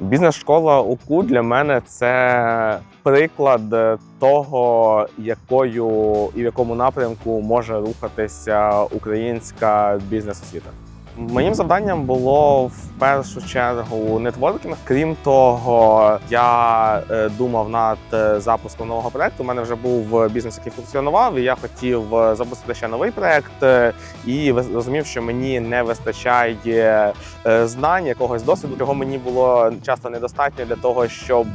Бізнес-школа УКУ для мене це приклад того, якою і в якому напрямку може рухатися українська бізнес-освіта. Моїм завданням було в першу чергу нетворкінг. Крім того, я е, думав над е, запуском нового проекту. У мене вже був бізнес, який функціонував, і я хотів е, запустити ще новий проект. І розумів, що мені не вистачає знань, якогось досвіду. Його мені було часто недостатньо для того, щоб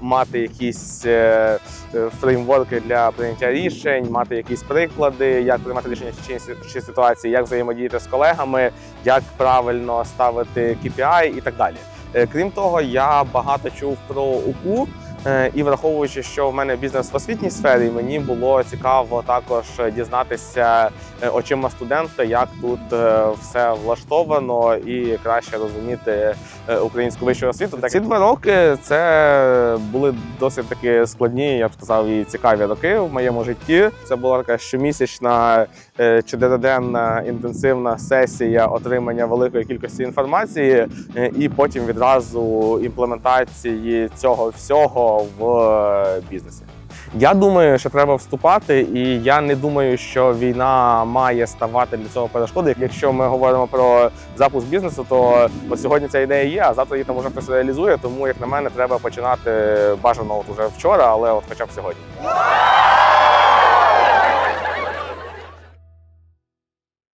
мати якісь фреймворки для прийняття рішень, мати якісь приклади, як приймати рішення чи ситуації, як взаємодіяти з колегами, як правильно ставити KPI і так далі. Е, Крім того, я багато чув про УКУ. Е, І враховуючи, що в мене бізнес в освітній сфері, мені було цікаво також дізнатися е, очима студента, як тут е, все влаштовано і краще розуміти е, українську вищу освіту. Так ці два роки це були досить таки складні, я б сказав, і цікаві роки в моєму житті. Це була така щомісячна е, чотириденна інтенсивна сесія отримання великої кількості інформації, е, і потім відразу імплементації цього всього в бізнесі. Я думаю, що треба вступати, і я не думаю, що війна має ставати для цього перешкоди. Якщо ми говоримо про запуск бізнесу, то от сьогодні ця ідея є, а завтра її там вже хтось реалізує. Тому, як на мене, треба починати бажано от уже вчора, але от хоча б сьогодні.